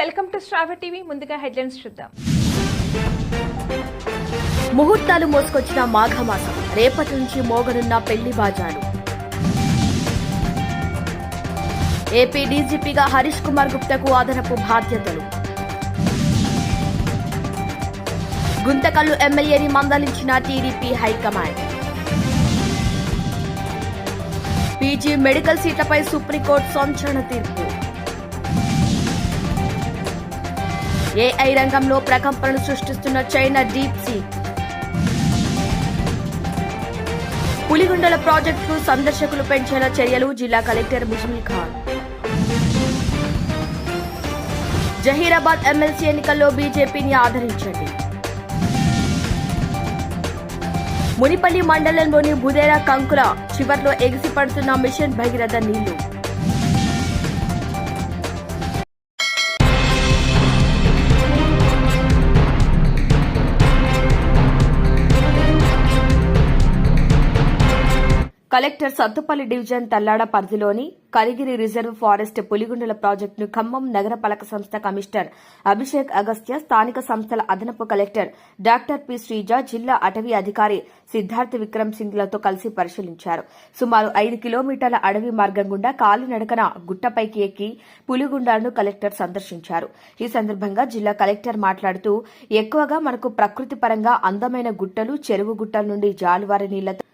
Welcome to Shrava TV. ముందుగా headlines చూద్దాం. ముహూర్తాలు మోసుకొచ్చిన మాఘమాసం రేపటి నుంచి మోగనున్న పెళ్ళి బాజాలు. ఏపీ డీజీపీగా హరీష్ కుమార్ గుప్తకు అదనపు బాధ్యతలు. గుంతకల్లు ఎమ్మెల్యేని మందలించిన TDP high command. PG medical సీట్లపై supreme court సంచలన తీర్పు. ఏఐ రంగంలో ప్రకంపనలు సృష్టిస్తున్న చైనా డీప్ సీ. పులిగుండల ప్రాజెక్టుకు సందర్శకులు పెంచేలా చర్యలు జిల్లా కలెక్టర్ ముజ్మిల్ ఖాన్. జహీరాబాద్ ఎమ్మెల్సీ ఎన్నికల్లో బీజేపీని ఆదరించండి. మునిపల్లి మండలంలోని బుదేరా కంకుల చివర్లో ఎగిసిపడుతున్న మిషన్ భగీరథ నీళ్ళు. కలెక్టర్ సత్తుపల్లి డివిజన్ తల్లాడ పరిధిలోని కలిగిరి రిజర్వ్ ఫారెస్ట్ పులిగుండల ప్రాజెక్టును ఖమ్మం నగర పాలక సంస్థ కమిషనర్ అభిషేక్ అగస్త్య స్థానిక సంస్థల అదనపు కలెక్టర్ డాక్టర్ పి శ్రీజ జిల్లా అటవీ అధికారి సిద్ధార్థ్ విక్రమ్ సింగ్లతో కలిసి పరిశీలించారు. సుమారు ఐదు కిలోమీటర్ల అడవి మార్గం గుండా కాలినడకన గుట్టపైకి ఎక్కి పులిగుండాలను కలెక్టర్ సందర్శించారు. ఈ సందర్భంగా జిల్లా కలెక్టర్ మాట్లాడుతూ ఎక్కువగా మనకు ప్రకృతి పరంగా అందమైన గుట్టలు చెరువు గుట్టల నుండి జాలువారి నీళ్ళతో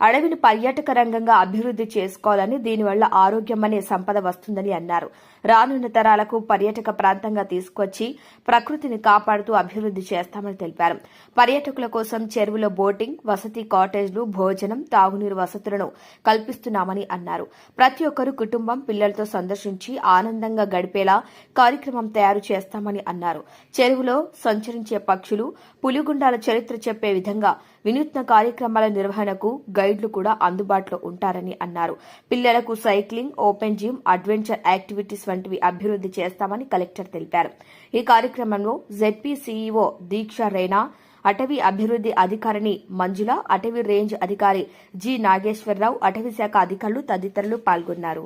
అడవిని పర్యాటక రంగంగా అభివృద్ది చేసుకోవాలని దీనివల్ల ఆరోగ్యం అనే సంపద వస్తుందని అన్నారు. రానున్న తరాలకు పర్యాటక ప్రాంతంగా తీసుకొచ్చి ప్రకృతిని కాపాడుతూ అభివృద్ది చేస్తామని తెలిపారు. పర్యాటకుల కోసం చెరువులో బోటింగ్ వసతి కాటేజ్లు భోజనం తాగునీరు వసతులను కల్పిస్తున్నామని అన్నారు. ప్రతి ఒక్కరూ కుటుంబం పిల్లలతో సందర్శించి ఆనందంగా గడిపేలా కార్యక్రమం తయారు చేస్తామని అన్నారు. చెరువులో సంచరించే పక్షులు పులిగుండాల చరిత్ర చెప్పే విధంగా వినూత్న కార్యక్రమాల నిర్వహణకు గైడ్లు కూడా అందుబాటులో ఉంటారని అన్నారు. పిల్లలకు cycling open gym adventure activities వంటివి అభివృద్ది చేస్తామని కలెక్టర్ తెలిపారు. ఈ కార్యక్రమంలో జెడ్పీ సీఈఓ దీక్ష రైనా అటవీ అభివృద్ది అధికారిని మంజుల అటవీ రేంజ్ అధికారి జి నాగేశ్వరరావు అటవీ శాఖ అధికారులు తదితరులు పాల్గొన్నారు.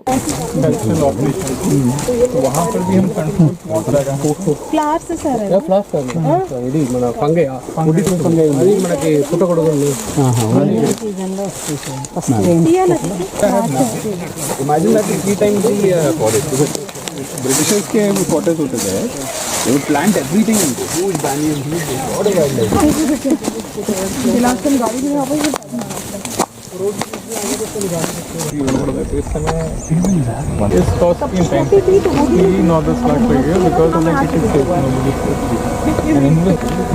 Britishers came quarters over there. They would plant everything in this. Huge banyan, huge lot of wildlife. इस कॉस्ट की टाइम ही नौ दस लाख लगेगा बिकॉज़ हमें किसी से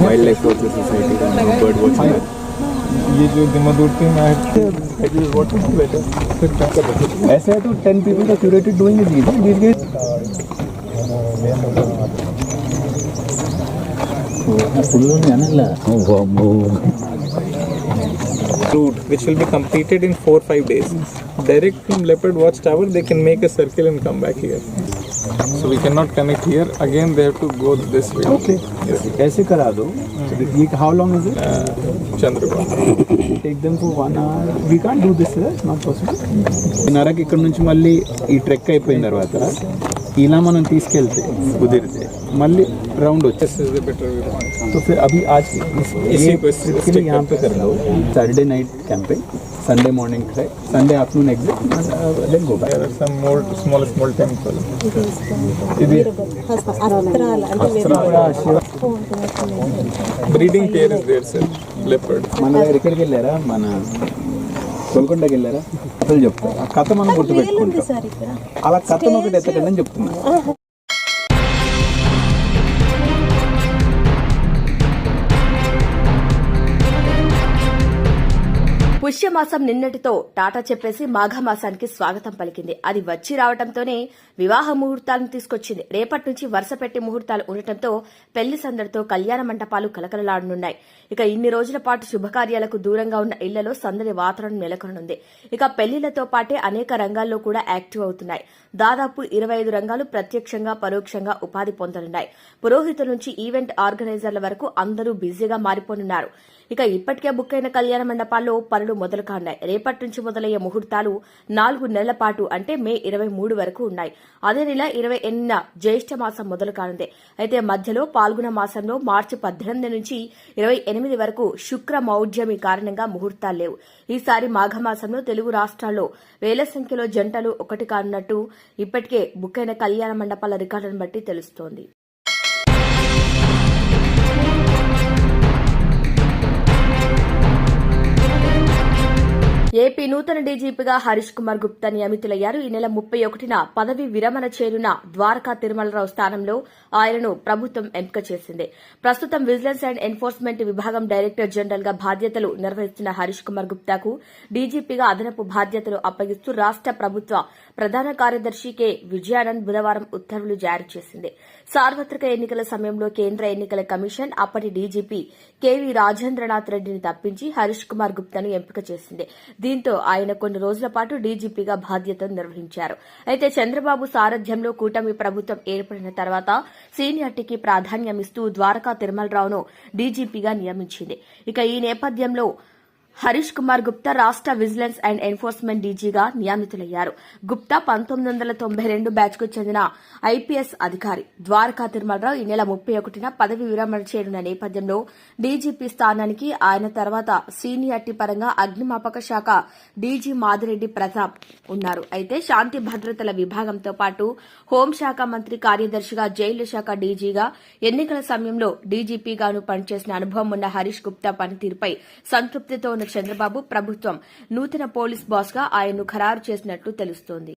wildlife society bird watching ये जो दिमादूरती में है ऐसे है तो 10 people are curated doing it these these guys route which will be completed in 4 5 days direct from leopard watch tower they can make a circle and come back here so we cannot connect here again they have to go this way okay yes ऐसे करा दो ये how long is it uh, Chandrapur. Take them for one hour we can do this not possible నరకి ఇక్కడ నుంచి మళ్ళీ ఈ trek అయిపోయిన తర్వాత ఇలా మనం తీసుకెళ్తే కుదిరితే మళ్ళీ రౌండ్ this వచ్చేసి is the better view point तो फिर अभी आज इस, इसी ये, को इस- इसके लिए यहाँ पे कर लो Saturday night camping Sunday morning right? Sunday afternoon exit, and uh, then go back. There are some ఇది breeding pair is there sir leopard మన దగ్గర వెళ్ళారా? మన గోల్కొండకి వెళ్ళారా? అసలు చెప్తారు ఆ కథ మనం గుర్తుపెట్టుకుంటాం. అలా కథను ఒకటి ఎత్తకండి అని చెప్తున్నాను పుష్యమాసం నిన్నటితో టాటా చెప్పేసి మాఘమాసానికి స్వాగతం పలికింది. అది వచ్చి రావడంతోనే వివాహ ముహూర్తాలను తీసుకొచ్చింది. రేపటి నుంచి వరుస పెట్టి ముహూర్తాలు ఉండటంతో పెళ్ళి సందడితో కళ్యాణ మంటపాలు కలకలలాడనున్నాయి ఇక ఇన్ని రోజుల పాటు శుభకార్యాలకు దూరంగా ఉన్న ఇళ్ళలో సందడి వాతావరణం నెలకొననుంది. ఇక పెళ్ళిళ్ళతో పాటే అనేక రంగాల్లో కూడా యాక్టివ్ అవుతున్నాయి. దాదాపు ఇరవై ఐదు రంగాలు ప్రత్యక్షంగా పరోక్షంగా ఉపాధి పొందనున్నాయి. పురోహితుల నుంచి ఈవెంట్ ఆర్గనైజర్ల వరకు అందరూ బిజీగా మారిపోనున్నారు. ఇక ఇప్పటికే బుక్ అయిన కళ్యాణ మండపాల్లో పనులు మొదలు కాన్నాయి రేపటి నుంచి మొదలయ్యే ముహూర్తాలు నాలుగు నెలల పాటు అంటే మే ఇరవై మూడు వరకు ఉన్నాయి. అదే నెల ఇరవై ఎనిమిదిన జ్యేష్ఠ మాసం మొదలు కానుంది అయితే మధ్యలో పాల్గొన మాసంలో మార్చి పద్దెనిమిది నుంచి ఇరవై ఎనిమిది వరకు శుక్ర మౌఢ్యమి కారణంగా ముహూర్తాలు లేవు. ఈసారి మాఘమాసంలో తెలుగు రాష్ట్రాల్లో వేల సంఖ్యలో జంటలు ఒకటి కానున్నట్టు ఇప్పటికే బుక్ అయిన కళ్యాణ మండపాల రికార్డులను బట్టి తెలుస్తోంది. ఏపీ నూతన డీజీపీగా హరీష్ కుమార్ గుప్తా నియమితులయ్యారు. ఈ నెల ముప్పై ఒకటిన పదవి విరమణ చేరిన ద్వారకా తిరుమలరావు స్థానంలో ఆయనను ప్రభుత్వం ఎంపిక చేసింది. ప్రస్తుతం విజిలెన్స్ అండ్ ఎన్ఫోర్స్మెంట్ విభాగం డైరెక్టర్ జనరల్గా బాధ్యతలు నిర్వహిస్తున్న హరీష్ కుమార్ గుప్తాకు డీజీపీగా అదనపు బాధ్యతలు అప్పగిస్తూ రాష్ట ప్రభుత్వ ప్రధాన కార్యదర్శి కె. విజయానంద్ బుధవారం ఉత్తర్వులు జారీ చేసింది. సార్వత్రిక ఎన్నికల సమయంలో కేంద్ర ఎన్నికల కమిషన్ అప్పటి డీజీపీ కేవీ రాజేంద్రనాథ్ రెడ్డిని తప్పించి హరీష్ కుమార్ గుప్తాను ఎంపిక చేసింది. దీంతో ఆయన కొన్ని రోజుల పాటు డీజీపీగా బాధ్యతలు నిర్వహించారు. అయితే చంద్రబాబు సారథ్యంలో కూటమి ప్రభుత్వం ఏర్పడిన తర్వాత సీనియర్టీకి ప్రాధాన్యమిస్తూ ద్వారకా తిరుమలరావును డీజీపీగా నియమించింది. ఇక ఈ నేపథ్యంలో హరీష్ కుమార్ గుప్తా రాష్ట విజిలెన్స్ అండ్ ఎన్ఫోర్స్మెంట్ డీజీగా నియమితులయ్యారు. గుప్తా పంతొమ్మిది వందల తొంభై రెండు బ్యాచ్కు చెందిన ఐపీఎస్ అధికారి ద్వారకా తిరుమలరావు ఈ నెల ముప్పై ఒకటిన పదవి విరమణ చేయనున్న నేపథ్యంలో డీజీపీ స్థానానికి ఆయన తర్వాత సీనియార్టీ పరంగా అగ్నిమాపక శాఖ డీజీ మాదిరెడ్డి ప్రతాప్ ఉన్నారు. అయితే శాంతి భద్రతల విభాగంతో పాటు హోంశాఖ మంత్రి కార్యదర్శిగా జైళ్ళ శాఖ డీజీగా ఎన్నికల సమయంలో డీజీపీగాను పనిచేసిన అనుభవం ఉన్న హరీష్ గుప్తా పనితీరుపై సంతృప్తితో చంద్రబాబు ప్రభుత్వం. నూతన పోలీస్ బాస్గా ఆయన్ను ఖరారు చేసినట్లు తెలుస్తోంది.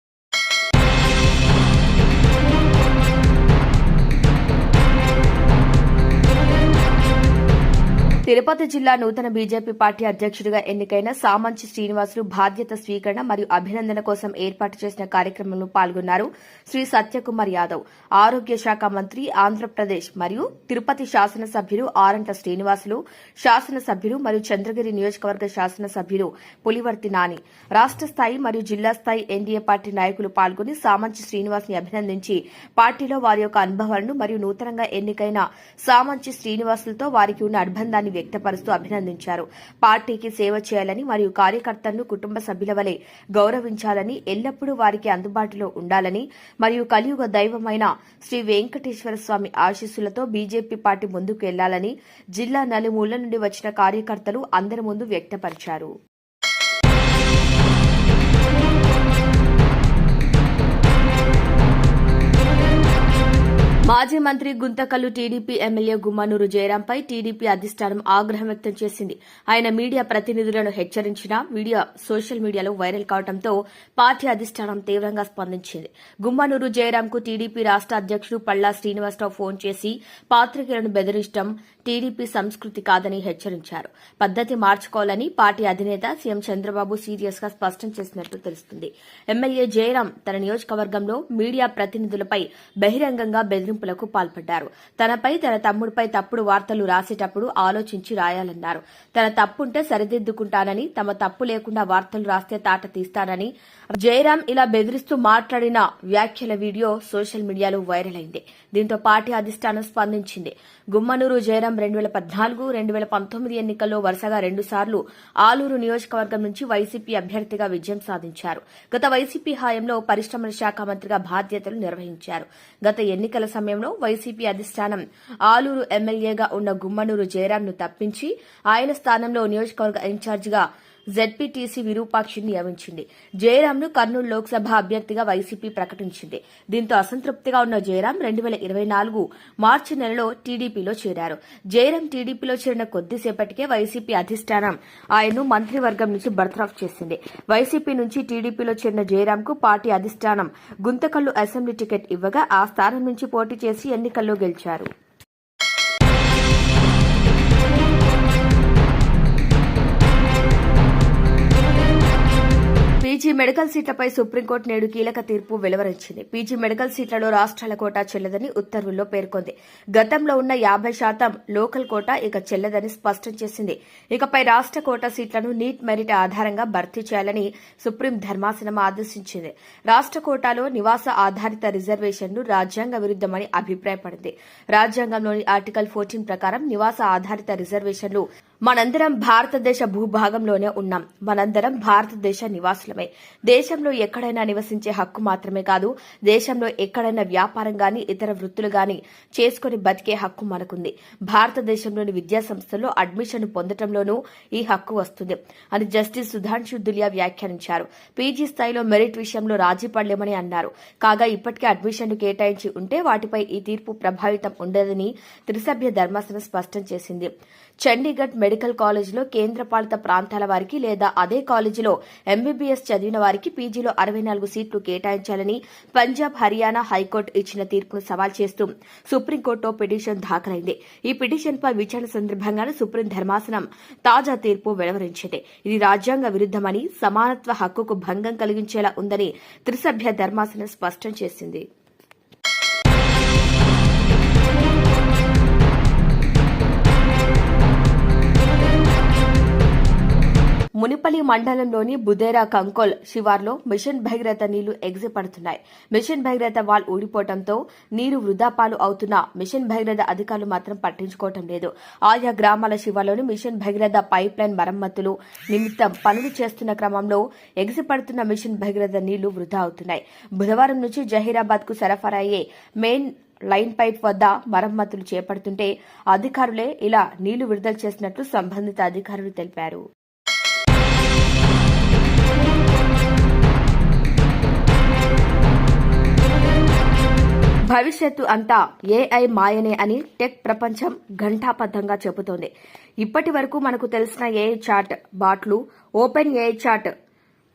తిరుపతి జిల్లా నూతన బీజేపీ పార్టీ అధ్యక్షుడిగా ఎన్నికైన సామంచి శ్రీనివాసులు బాధ్యత స్వీకరణ మరియు అభినందన కోసం ఏర్పాటు చేసిన కార్యక్రమంలో పాల్గొన్నారు శ్రీ సత్యకుమార్ యాదవ్ ఆరోగ్య శాఖ మంత్రి ఆంధ్రప్రదేశ్ మరియు తిరుపతి శాసనసభ్యులు ఆరంట శ్రీనివాసులు శాసనసభ్యులు మరియు చంద్రగిరి నియోజకవర్గ శాసనసభ్యులు పులివర్తి నాని రాష్ట స్థాయి మరియు జిల్లా స్థాయి ఎన్డీఏ పార్టీ నాయకులు పాల్గొని సామంచి శ్రీనివాస్ని అభినందించి పార్టీలో వారి యొక్క అనుభవాలను మరియు నూతనంగా ఎన్నికైన సామంచి శ్రీనివాసులతో వారికి ఉన్న అనుబంధాన్ని వ్యక్తపరుస్తూ అభినందించారు. పార్టీకి సేవ చేయాలని మరియు కార్యకర్తలను కుటుంబ సభ్యుల వలె గౌరవించాలని ఎల్లప్పుడూ వారికి అందుబాటులో ఉండాలని మరియు కలియుగ దైవమైన శ్రీ వెంకటేశ్వర స్వామి ఆశీస్సులతో బీజేపీ పార్టీ ముందుకు వెళ్ళాలని జిల్లా నలుమూల నుండి వచ్చిన కార్యకర్తలు అందరి ముందు వ్యక్తపరిచారు. మాజీ మంత్రి గుంతకల్లు టీడీపీ ఎమ్మెల్యే గుమ్మనూరు జయరాంపై టీడీపీ అధిష్టానం ఆగ్రహం వ్యక్తం చేసింది. ఆయన మీడియా ప్రతినిధులను హెచ్చరించిన వీడియో సోషల్ మీడియాలో వైరల్ కావడంతో పార్టీ అధిష్టానం తీవ్రంగా స్పందించింది. గుమ్మనూరు జయరాంకు టీడీపీ రాష్ట అధ్యక్షుడు పల్లా శ్రీనివాసరావు ఫోన్ చేసి పాత్రికేయులను బెదిరించడం టీడీపీ సంస్కృతి కాదని హెచ్చరించారు. పద్దతి మార్చుకోవాలని పార్టీ అధినేత సీఎం చంద్రబాబు సీరియస్గా స్పష్టం చేసినట్లు తెలుస్తుంది. ఎమ్మెల్యే జయరాం తన నియోజకవర్గంలో మీడియా ప్రతినిధులపై బహిరంగంగా బెదిరింపులకు పాల్పడ్డారు. తనపై తన తమ్ముడిపై తప్పుడు వార్తలు రాసేటప్పుడు ఆలోచించి రాయాలన్నారు. తన తప్పుంటే సరిదిద్దుకుంటానని తమ తప్పు లేకుండా వార్తలు రాస్తే తాట తీస్తానని జయరాం ఇలా బెదిరిస్తూ మాట్లాడిన వ్యాఖ్యల వీడియో సోషల్ మీడియాలో వైరల్ అయింది. దీంతో పార్టీ అధిష్టానం స్పందించింది. గుమ్మనూరు జయరాం రెండు వేల పద్నాలుగు రెండు వేల పంతొమ్మిది ఎన్నికల్లో వరుసగా రెండుసార్లు ఆలూరు నియోజకవర్గం నుంచి వైసీపీ అభ్యర్థిగా విజయం సాధించారు. గత వైసీపీ హయాంలో పరిశ్రమల శాఖ మంత్రిగా బాధ్యతలు నిర్వహించారు. గత ఎన్నికల సమయంలో వైసీపీ అధిష్టానం ఆలూరు ఎమ్మెల్యేగా ఉన్న గుమ్మనూరు జయరాంను తప్పించి ఆయన స్థానంలో నియోజకవర్గ ఇన్ఛార్జిగా జెడ్పీటీసీ విరూపాక్షిని నియమించింది. జయరాంను కర్నూలు లోక్సభ అభ్యర్థిగా వైసీపీ ప్రకటించింది. దీంతో అసంతృప్తిగా ఉన్న జయరాం రెండు వేల ఇరవై నాలుగు మార్చి నెలలో టీడీపీలో చేరారు. జయరాం టీడీపీలో చేరిన కొద్దిసేపటికే వైసీపీ అధిష్టానం ఆయన్ను మంత్రివర్గం నుంచి బర్తరఫ్ చేసింది. వైసీపీ నుంచి టీడీపీలో చేరిన జయరాంకు పార్టీ అధిష్టానం గుంతకల్లు అసెంబ్లీ టికెట్ ఇవ్వగా ఆ స్థానం నుంచి పోటీ చేసి ఎన్నికల్లో గెలిచారు. పీజీ మెడికల్ సీట్లపై సుప్రీంకోర్టు నేడు కీలక తీర్పు వెలువరించింది. పీజీ మెడికల్ సీట్లలో రాష్ట్రాల కోటా చెల్లదని ఉత్తర్వుల్లో పేర్కొంది. గతంలో ఉన్న యాభై శాతం లోకల్ కోటా ఇక చెల్లదని స్పష్టం చేసింది. ఇకపై రాష్ట్ర కోటా సీట్లను నీట్ మెరిట్ ఆధారంగా భర్తీ చేయాలని సుప్రీం ధర్మాసనం ఆదేశించింది. రాష్ట్ర కోటాలో నివాస ఆధారిత రిజర్వేషన్లు రాజ్యాంగ విరుద్దమని అభిప్రాయపడింది. రాజ్యాంగంలోని ఆర్టికల్ ఫోర్టీన్ ప్రకారం నివాస ఆధారిత రిజర్వేషన్లు మనందరం భారతదేశ భూభాగంలోనే ఉన్నాం. మనందరం భారతదేశ నివాసులమే. దేశంలో ఎక్కడైనా నివసించే హక్కు మాత్రమే కాదు దేశంలో ఎక్కడైనా వ్యాపారం గాని ఇతర వృత్తులు గాని చేసుకుని బతికే హక్కు మనకుంది. భారతదేశంలోని విద్యా సంస్థల్లో అడ్మిషన్ పొందటంలోనూ ఈ హక్కు వస్తుంది అని జస్టిస్ సుధాంశు దులియా వ్యాఖ్యానించారు. పీజీ స్థాయిలో మెరిట్ విషయంలో రాజీ పడలేమని అన్నారు. కాగా ఇప్పటికే అడ్మిషన్లు కేటాయించి ఉంటే వాటిపై ఈ తీర్పు ప్రభావితం ఉండదని త్రిసభ్య ధర్మాసనం స్పష్టం చేసింది. చండీగఢ్ మెడికల్ కాలేజీలో కేంద్రపాలిత ప్రాంతాల వారికి లేదా అదే కాలేజీలో ఎంబీబీఎస్ చదివి చదివిన వారికి పీజీలో అరవై నాలుగు సీట్లు కేటాయించాలని పంజాబ్ హర్యానా హైకోర్టు ఇచ్చిన తీర్పును సవాల్ చేస్తూ సుప్రీంకోర్టులో పిటిషన్ దాఖలైంది. ఈ పిటిషన్పై విచారణ సందర్భంగానే సుప్రీం ధర్మాసనం తాజా తీర్పు వెలువరించింది. ఇది రాజ్యాంగ విరుద్దమని సమానత్వ హక్కుకు భంగం కలిగించేలా ఉందని త్రిసభ్య ధర్మాసనం స్పష్టం చేసింది. మునిపల్లి మండలంలోని బుదేరా కంకోల్ శివార్లో మిషన్ భగీరథ నీళ్ళు ఎగిసిపడుతున్నాయి మిషన్ భగీరథ వాల్ ఊడిపోవడంతో నీరు వృధాపాలు అవుతున్న మిషన్ భగీరథ అధికారులు మాత్రం పట్టించుకోవటం లేదు. ఆయా గ్రామాల శివార్లోని మిషన్ భగీరథ పైప్ లైన్ మరమ్మతులు నిమిత్తం పనులు చేస్తున్న క్రమంలో ఎగిసిపడుతున్న మిషన్ భగీరథ నీళ్ళు వృధా అవుతున్నాయి. బుధవారం నుంచి జహీరాబాద్కు సరఫరా అయ్యే మెయిన్ లైన్ పైప్ వద్ద మరమ్మతులు చేపడుతుంటే అధికారులే ఇలా నీళ్ళు విడుదల చేసినట్లు సంబంధిత అధికారులు తెలిపారు. భవిష్యత్తు అంతా ఏఐ మాయనే అని టెక్ ప్రపంచం ఘంటాబద్ధంగా చెబుతోంది. ఇప్పటి వరకు మనకు తెలిసిన AI chat బాట్లు open AI chat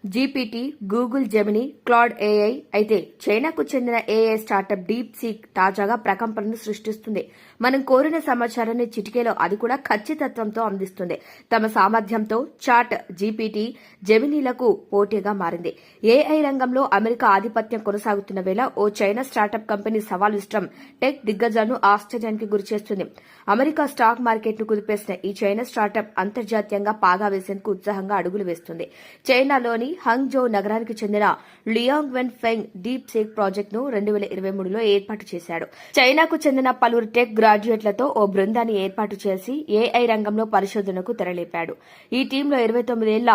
GPT Google Gemini Claude AI అయితే చైనాకు చెందిన ఏఐ స్టార్టప్ డీప్ సీక్ తాజాగా ప్రకంపనను సృష్టిస్తుంది. మనం కోరిన సమాచారాన్ని చిటికేలో అది కూడా ఖచ్చితత్వంతో అందిస్తుంది. తమ సామర్థ్యంతో చాట్ జీపీటీ జెమినీలకు పోటీగా మారింది. ఏఐ రంగంలో అమెరికా ఆధిపత్యం కొనసాగుతున్న వేళ ఓ చైనా స్టార్టప్ కంపెనీ సవాల్ ఇష్టం టెక్ దిగ్గజాలను ఆశ్చర్యానికి గురిచేస్తుంది అమెరికా స్టాక్ మార్కెట్ను కుదిపేసిన ఈ చైనా స్టార్టప్ అంతర్జాతీయంగా పాగా వేసేందుకు ఉత్సాహంగా అడుగులు వేస్తుంది. చైనాలోని హంగ్జో నగరానికి చెందిన Liang Wenfeng DeepSeek ప్రాజెక్టును రెండు వేల ఇరవై మూడులో ఏర్పాటు చేశాడు. చైనాకు చెందిన పలువురు టెక్ గ్రాడ్యుయేట్లతో ఓ బృందాన్ని ఏర్పాటు చేసి ఏఐ రంగంలో పరిశోధనకు తెరలేపాడు. ఈ టీంలో ఇరవై తొమ్మిదేళ్ళ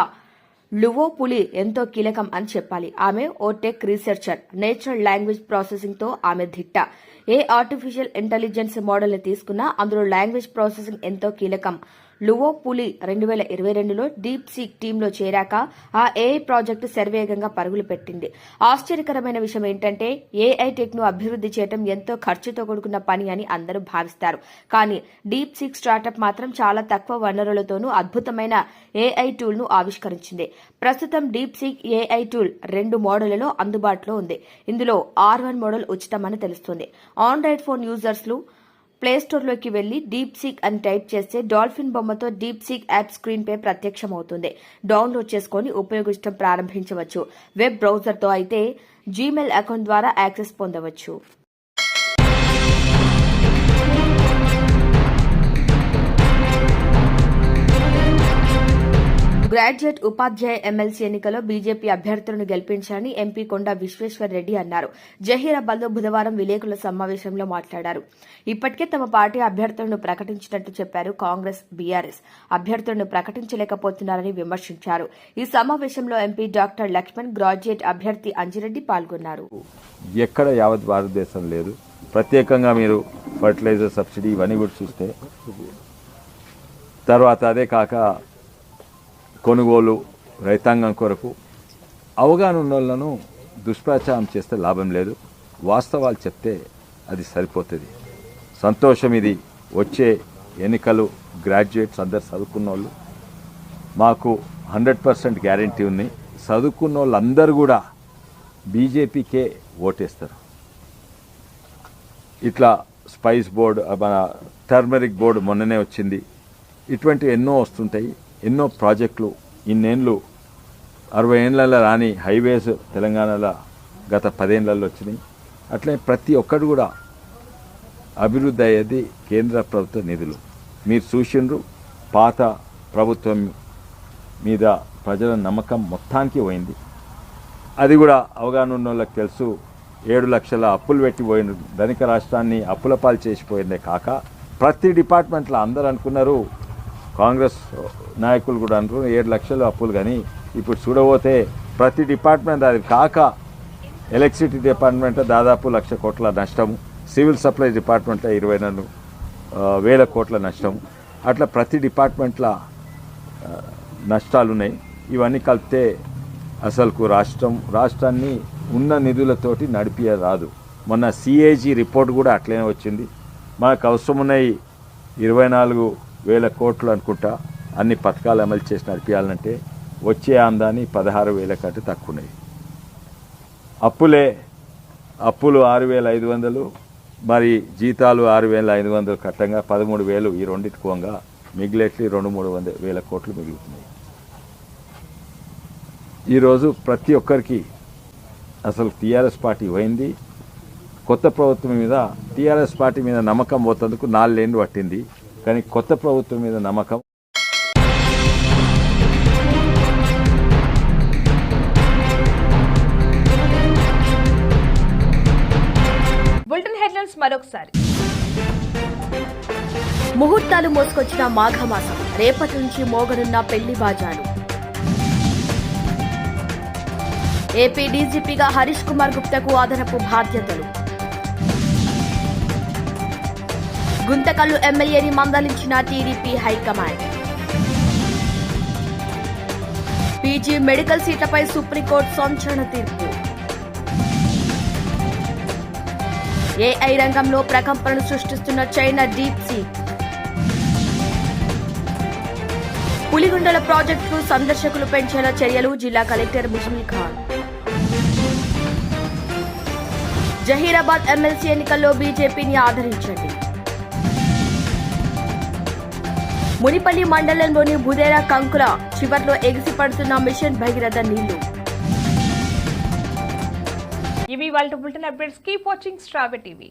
లువో పులి ఎంతో కీలకం అని చెప్పాలి. ఆమె ఓ టెక్ రీసెర్చర్ నేచురల్ లాంగ్వేజ్ ప్రాసెసింగ్తో ఆమె దిట్ట. ఏ ఆర్టిఫిషియల్ ఇంటెలిజెన్స్ మోడల్ని తీసుకున్నా అందులో లాంగ్వేజ్ ప్రాసెసింగ్ ఎంతో కీలకం. లువో పులి రెండు వేల ఇరవై రెండులో డీప్ సీక్ టీంలో చేరాక ఆ ఏఐ ప్రాజెక్టు శరవేగంగా పరుగులు పెట్టింది. ఆశ్చర్యకరమైన విషయం ఏంటంటే ఏఐ టెక్ను అభివృద్ధి చేయడం ఎంతో ఖర్చుతో కూడుకున్న పని అని అందరూ భావిస్తారు. కానీ డీప్ సీక్ స్టార్టప్ మాత్రం చాలా తక్కువ వనరులతోనూ అద్భుతమైన ఏఐ టూల్ను ఆవిష్కరించింది. ప్రస్తుతం డీప్ సీక్ ఏఐ టూల్ రెండు మోడళ్ళలో అందుబాటులో ఉంది. ఇందులో ఆర్ వన్ మోడల్ ఉచితమని తెలుస్తుంది. ఆండ్రాయిడ్ ఫోన్ యూజర్స్లు ప్లేస్టోర్లోకి వెళ్ళి డీప్ సిక్ అని టైప్ చేస్తే డాల్ఫిన్ బొమ్మతో డీప్ సిక్ యాప్ స్క్రీన్ పై ప్రత్యక్షమవుతుంది. డౌన్లోడ్ చేసుకుని ఉపయోగించడం ప్రారంభించవచ్చు. వెబ్ బ్రౌజర్తో అయితే జీమెయిల్ అకౌంట్ ద్వారా యాక్సెస్ పొందవచ్చు. గ్రాడ్యుయేట్ ఉపాధ్యాయ ఎమ్మెల్సీ ఎన్నికలో బీజేపీ అభ్యర్థులను గెలిపించాలని ఎంపీ కొండ విశ్వేశ్వర్ రెడ్డి అన్నారు. జహీరాబాద్లో బుధవారం విలేకరుల సమావేశంలో మాట్లాడారు. ఇప్పటికే తమ పార్టీ అభ్యర్థులను ప్రకటించినట్టు చెప్పారు కాంగ్రెస్ బీఆర్ఎస్. అభ్యర్థులను ప్రకటించలేకపోతున్నారని విమర్శించారు. ఈ సమావేశంలో ఎంపీ డాక్టర్ లక్ష్మణ్ గ్రాడ్యుయేట్ అభ్యర్థి అంజిరెడ్డి పాల్గొన్నారు. ఎక్కడ యావత్ భారతదేశం లేదు. ప్రత్యేకంగా మీరు ఫర్టిలైజర్ సబ్సిడీ ఇవన్నీ కూడా చూస్తే తర్వాత అదే కాక కొనుగోలు రైతాంగం కొరకు అవగాహన ఉన్న వాళ్ళను దుష్ప్రచారం చేస్తే లాభం లేదు. వాస్తవాలు చెప్తే అది సరిపోతుంది. సంతోషం ఇది. వచ్చే ఎన్నికలు గ్రాడ్యుయేట్స్ అందరు చదువుకున్న వాళ్ళు మాకు హండ్రెడ్ పర్సెంట్ గ్యారంటీ ఉంది. చదువుకున్న వాళ్ళందరూ కూడా బీజేపీకే ఓటేస్తారు. ఇట్లా స్పైస్ బోర్డు మన టర్మరిక్ బోర్డు మొన్ననే వచ్చింది. ఇటువంటి ఎన్నో వస్తుంటాయి. ఎన్నో ప్రాజెక్టులు ఇన్నేళ్ళు అరవై ఏళ్ళల్లో రాని హైవేస్ తెలంగాణలో గత పదేళ్ళల్లో వచ్చినాయి. అట్లే ప్రతి ఒక్కటి కూడా అభివృద్ధి అయ్యేది కేంద్ర ప్రభుత్వ నిధులు. మీరు చూసిండ్రు పాత ప్రభుత్వం మీద ప్రజల నమ్మకం మొత్తానికి పోయింది. అది కూడా అవగాహన ఉన్న వాళ్ళకి తెలుసు ఏడు లక్షల అప్పులు పెట్టిపోయిన ధనిక రాష్ట్రాన్ని అప్పుల పాలు చేసిపోయిందే కాక ప్రతి డిపార్ట్మెంట్లో అందరూ అనుకున్నారు కాంగ్రెస్ నాయకులు కూడా అనుకున్నారు ఏడు లక్షలు అప్పులు కానీ ఇప్పుడు చూడబోతే ప్రతి డిపార్ట్మెంట్ అది కాక ఎలక్ట్రిసిటీ డిపార్ట్మెంట్ దాదాపు లక్ష కోట్ల నష్టము సివిల్ సప్లై డిపార్ట్మెంట్లో ఇరవై నాలుగు వేల కోట్ల నష్టం అట్లా ప్రతి డిపార్ట్మెంట్ల నష్టాలు ఉన్నాయి ఇవన్నీ కలిపితే అసలుకు రాష్ట్రం రాష్ట్రాన్ని ఉన్న నిధులతోటి నడిపియ రాదు మొన్న సిఏజీ రిపోర్ట్ కూడా అట్లనే వచ్చింది. మనకు అవసరం ఉన్నాయి ఇరవై నాలుగు వేల కోట్లు అనుకుంటా అన్ని పథకాలు అమలు చేసి నడిపించాలంటే వచ్చే ఆందాన్ని పదహారు వేల కంటే తక్కువ ఉన్నాయి అప్పులే అప్పులు ఆరు వేల ఐదు వందలు మరి జీతాలు ఆరు వేల ఐదు వందలు కట్టంగా పదమూడు వేలు ఈ రెండింటి కోంగా మిగిలేట్లు రెండు మూడు వంద వేల కోట్లు మిగులుతున్నాయి. ఈరోజు ప్రతి ఒక్కరికి అసలు టీఆర్ఎస్ పార్టీ పోయింది. కొత్త ప్రభుత్వం మీద టీఆర్ఎస్ పార్టీ మీద నమ్మకం పోతందుకు నాలుగేళ్ళు పట్టింది. కానీ కొత్త ప్రభుత్వం మీద నమ్మకం? బులెటిన్ హెడ్లైన్స్ మరొకసారి. ముహూర్తాలు మోసుకొచ్చిన మాఘమాసం రేపటి నుంచి మోగనున్న పెళ్ళి బాజాలు. ఏపీ డీజీపీగా హరీష్ కుమార్ గుప్తకు అదనపు బాధ్యతలు. గుంతకల్లు ఎమ్మెల్యేని మందలించిన TDP high command. PG medical సీట్లపై supreme court సంచలన తీర్పు. ఏఐ రంగంలో ప్రకంపనలు సృష్టిస్తున్న చైనా డీప్ సీ. పులిగుండల ప్రాజెక్టుకు సందర్శకులు పెంచేలా చర్యలు జిల్లా కలెక్టర్ ముజమిల్ ఖాన్. జహీరాబాద్ ఎమ్మెల్సీ ఎన్నికల్లో బీజేపీని ఆదరించండి. మునిపల్లి మండలంలోని బుదేరా కంకుల చివర్లో ఎగిసిపడుతున్న మిషన్ భగీరథ నీళ్ళు. ఇవి వాళ్ళ బులెటిన్ అప్డేట్స్. కీప్ వాచింగ్ స్ట్రాబె టీవీ.